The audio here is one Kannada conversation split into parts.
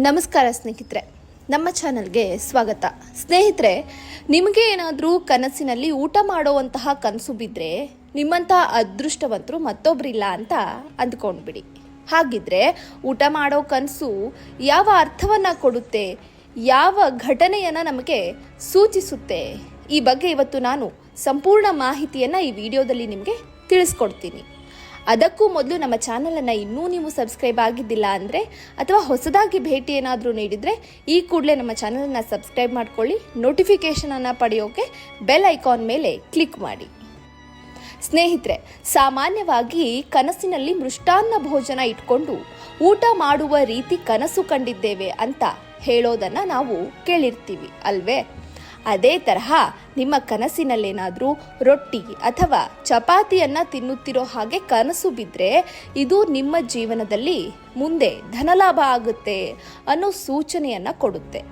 ನಮಸ್ಕಾರ ಸ್ನೇಹಿತರೆ, ನಮ್ಮ ಚಾನಲ್ಗೆ ಸ್ವಾಗತ. ಸ್ನೇಹಿತರೆ, ನಿಮಗೆ ಏನಾದರೂ ಕನಸಿನಲ್ಲಿ ಊಟ ಮಾಡುವಂತಹ ಕನಸು ಬಿದ್ದರೆ ನಿಮ್ಮಂತಹ ಅದೃಷ್ಟವಂತರು ಮತ್ತೊಬ್ಬರಿಲ್ಲ ಅಂತ ಅಂದ್ಕೊಂಡ್ಬಿಡಿ. ಹಾಗಿದ್ರೆ ಊಟ ಮಾಡೋ ಕನಸು ಯಾವ ಅರ್ಥವನ್ನು ಕೊಡುತ್ತೆ, ಯಾವ ಘಟನೆಯನ್ನು ನಮಗೆ ಸೂಚಿಸುತ್ತೆ, ಈ ಬಗ್ಗೆ ಇವತ್ತು ನಾನು ಸಂಪೂರ್ಣ ಮಾಹಿತಿಯನ್ನು ಈ ವಿಡಿಯೋದಲ್ಲಿ ನಿಮಗೆ ತಿಳಿಸ್ಕೊಡ್ತೀನಿ. ಅದಕ್ಕೂ ಮೊದಲು ನಮ್ಮ ಚಾನಲನ್ನು ಇನ್ನೂ ನೀವು ಸಬ್ಸ್ಕ್ರೈಬ್ ಆಗಿದ್ದಿಲ್ಲ ಅಂದರೆ ಅಥವಾ ಹೊಸದಾಗಿ ಭೇಟಿ ಏನಾದರೂ ನೀಡಿದರೆ ಈ ಕೂಡಲೇ ನಮ್ಮ ಚಾನಲನ್ನು ಸಬ್ಸ್ಕ್ರೈಬ್ ಮಾಡ್ಕೊಳ್ಳಿ ನೋಟಿಫಿಕೇಷನನ್ನು ಪಡೆಯೋಕೆ ಬೆಲ್ ಐಕಾನ್ ಮೇಲೆ ಕ್ಲಿಕ್ ಮಾಡಿ. ಸ್ನೇಹಿತರೆ, ಸಾಮಾನ್ಯವಾಗಿ ಕನಸಿನಲ್ಲಿ ಮೃಷ್ಟಾನ್ನ ಭೋಜನ ಇಟ್ಕೊಂಡು ಊಟ ಮಾಡುವ ರೀತಿ ಕನಸು ಕಂಡಿದ್ದೇವೆ ಅಂತ ಹೇಳೋದನ್ನು ನಾವು ಕೇಳಿರ್ತೀವಿ, ಅಲ್ವೇ? ಅದೇ ತರಹ ನಿಮ್ಮ ಕನಸಿನಲ್ಲೇನಾದರೂ ರೊಟ್ಟಿ ಅಥವಾ ಚಪಾತಿಯನ್ನು ತಿನ್ನುತ್ತಿರೋ ಹಾಗೆ ಕನಸು ಬಿದ್ದರೆ ಇದು ನಿಮ್ಮ ಜೀವನದಲ್ಲಿ ಮುಂದೆ ಧನಲಾಭ ಆಗುತ್ತೆ ಅನ್ನೋ ಸೂಚನೆಯನ್ನು ಕೊಡುತ್ತೆ.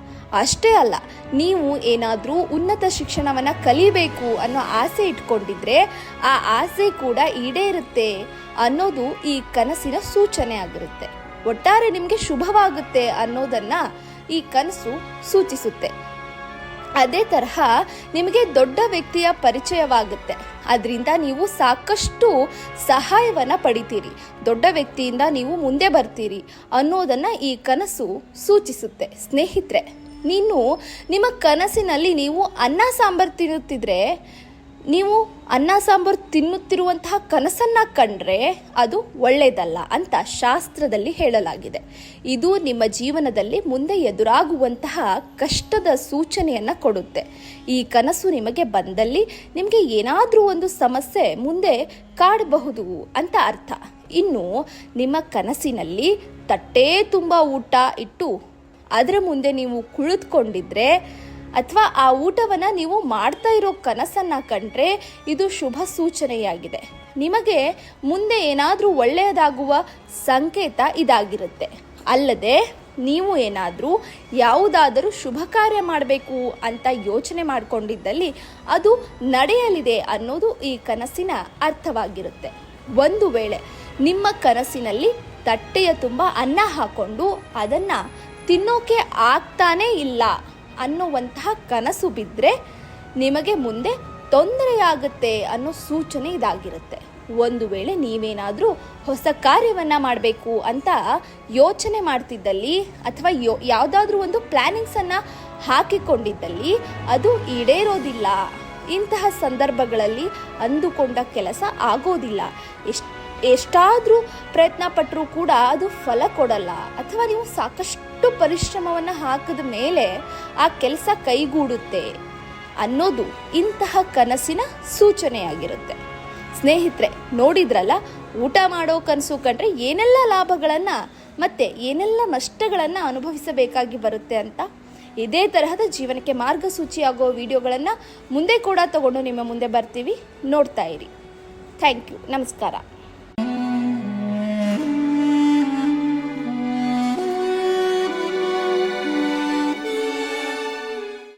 ಅಷ್ಟೇ ಅಲ್ಲ, ನೀವು ಏನಾದರೂ ಉನ್ನತ ಶಿಕ್ಷಣವನ್ನು ಕಲಿಬೇಕು ಅನ್ನೋ ಆಸೆ ಇಟ್ಕೊಂಡಿದ್ರೆ ಆ ಆಸೆ ಕೂಡ ಈಡೇರುತ್ತೆ ಅನ್ನೋದು ಈ ಕನಸಿನ ಸೂಚನೆ ಆಗಿರುತ್ತೆ. ಒಟ್ಟಾರೆ ನಿಮಗೆ ಶುಭವಾಗುತ್ತೆ ಅನ್ನೋದನ್ನು ಈ ಕನಸು ಸೂಚಿಸುತ್ತೆ. ಅದೇ ತರಹ ನಿಮಗೆ ದೊಡ್ಡ ವ್ಯಕ್ತಿಯ ಪರಿಚಯವಾಗುತ್ತೆ. ಅದರಿಂದ ನೀವು ಸಾಕಷ್ಟು ಸಹಾಯವನ್ನು ಪಡಿತೀರಿ. ದೊಡ್ಡ ವ್ಯಕ್ತಿಯಿಂದ ನೀವು ಮುಂದೆ ಬರ್ತೀರಿ ಅನ್ನೋದನ್ನು ಈ ಕನಸು ಸೂಚಿಸುತ್ತೆ. ಸ್ನೇಹಿತರೆ, ನೀನು ನಿಮ್ಮ ಕನಸಿನಲ್ಲಿ ನೀವು ಅನ್ನ ಸಾಂಬಾರು ತಿನ್ನುತ್ತಿದ್ರೆ ನೀವು ಅನ್ನ ಸಾಂಬಾರು ತಿನ್ನುತ್ತಿರುವಂತಹ ಕನಸನ್ನ ಕಂಡ್ರೆ ಅದು ಒಳ್ಳೆಯದಲ್ಲ ಅಂತ ಶಾಸ್ತ್ರದಲ್ಲಿ ಹೇಳಲಾಗಿದೆ. ಇದು ನಿಮ್ಮ ಜೀವನದಲ್ಲಿ ಮುಂದೆ ಎದುರಾಗುವಂತಹ ಕಷ್ಟದ ಸೂಚನೆಯನ್ನು ಕೊಡುತ್ತೆ. ಈ ಕನಸು ನಿಮಗೆ ಬಂದಲ್ಲಿ ನಿಮಗೆ ಏನಾದರೂ ಒಂದು ಸಮಸ್ಯೆ ಮುಂದೆ ಕಾಡಬಹುದು ಅಂತ ಅರ್ಥ. ಇನ್ನು ನಿಮ್ಮ ಕನಸಿನಲ್ಲಿ ತಟ್ಟೆ ತುಂಬ ಊಟ ಇಟ್ಟು, ಅದರ ಮುಂದೆ ನೀವು ಕುಳಿತುಕೊಂಡಿದ್ರೆ ಅಥವಾ ಆ ಊಟವನ್ನು ನೀವು ಮಾಡ್ತಾ ಇರೋ ಕನಸನ್ನು ಕಂಡ್ರೆ ಇದು ಶುಭ ಸೂಚನೆಯಾಗಿದೆ. ನಿಮಗೆ ಮುಂದೆ ಏನಾದರೂ ಒಳ್ಳೆಯದಾಗುವ ಸಂಕೇತ ಇದಾಗಿರುತ್ತೆ. ಅಲ್ಲದೆ ನೀವು ಏನಾದರೂ ಯಾವುದಾದರೂ ಶುಭ ಕಾರ್ಯ ಮಾಡಬೇಕು ಅಂತ ಯೋಚನೆ ಮಾಡಿಕೊಂಡಿದ್ದಲ್ಲಿ ಅದು ನಡೆಯಲಿದೆ ಅನ್ನೋದು ಈ ಕನಸಿನ ಅರ್ಥವಾಗಿರುತ್ತೆ. ಒಂದು ವೇಳೆ ನಿಮ್ಮ ಕನಸಿನಲ್ಲಿ ತಟ್ಟೆಯ ತುಂಬ ಅನ್ನ ಹಾಕೊಂಡು ಅದನ್ನು ತಿನ್ನೋಕೆ ಆಗ್ತಾನೇ ಇಲ್ಲ ಅನ್ನುವಂತಹ ಕನಸು ಬಿದ್ದರೆ ನಿಮಗೆ ಮುಂದೆ ತೊಂದರೆಯಾಗುತ್ತೆ ಅನ್ನೋ ಸೂಚನೆ ಇದಾಗಿರುತ್ತೆ. ಒಂದು ವೇಳೆ ನೀವೇನಾದರೂ ಹೊಸ ಕಾರ್ಯವನ್ನು ಮಾಡಬೇಕು ಅಂತ ಯೋಚನೆ ಮಾಡ್ತಿದ್ದಲ್ಲಿ ಅಥವಾ ಯೋ ಯಾವುದಾದ್ರೂ ಒಂದು ಪ್ಲ್ಯಾನಿಂಗ್ಸನ್ನು ಹಾಕಿಕೊಂಡಿದ್ದಲ್ಲಿ ಅದು ಈಡೇರೋದಿಲ್ಲ. ಇಂತಹ ಸಂದರ್ಭಗಳಲ್ಲಿ ಅಂದುಕೊಂಡ ಕೆಲಸ ಆಗೋದಿಲ್ಲ. ಎಷ್ಟು ಎಷ್ಟಾದರೂ ಪ್ರಯತ್ನ ಪಟ್ಟರೂ ಕೂಡ ಅದು ಫಲ ಕೊಡಲ್ಲ. ಅಥವಾ ನೀವು ಸಾಕಷ್ಟು ಪರಿಶ್ರಮವನ್ನು ಹಾಕಿದ ಮೇಲೆ ಆ ಕೆಲಸ ಕೈಗೂಡುತ್ತೆ ಅನ್ನೋದು ಇಂತಹ ಕನಸಿನ ಸೂಚನೆಯಾಗಿರುತ್ತೆ. ಸ್ನೇಹಿತರೆ, ನೋಡಿದ್ರಲ್ಲ, ಊಟ ಮಾಡೋ ಕನಸು ಕಂಡ್ರೆ ಏನೆಲ್ಲ ಲಾಭಗಳನ್ನು ಮತ್ತು ಏನೆಲ್ಲ ನಷ್ಟಗಳನ್ನು ಅನುಭವಿಸಬೇಕಾಗಿ ಬರುತ್ತೆ ಅಂತ ಇದೇ ತರಹದ ಜೀವನಕ್ಕೆ ಮಾರ್ಗಸೂಚಿಯಾಗೋ ವಿಡಿಯೋಗಳನ್ನು ಮುಂದೆ ಕೂಡ ತಗೊಂಡು ನಿಮ್ಮ ಮುಂದೆ ಬರ್ತೀವಿ. ನೋಡ್ತಾ ಇರಿ. Thank you. ನಮಸ್ಕಾರ.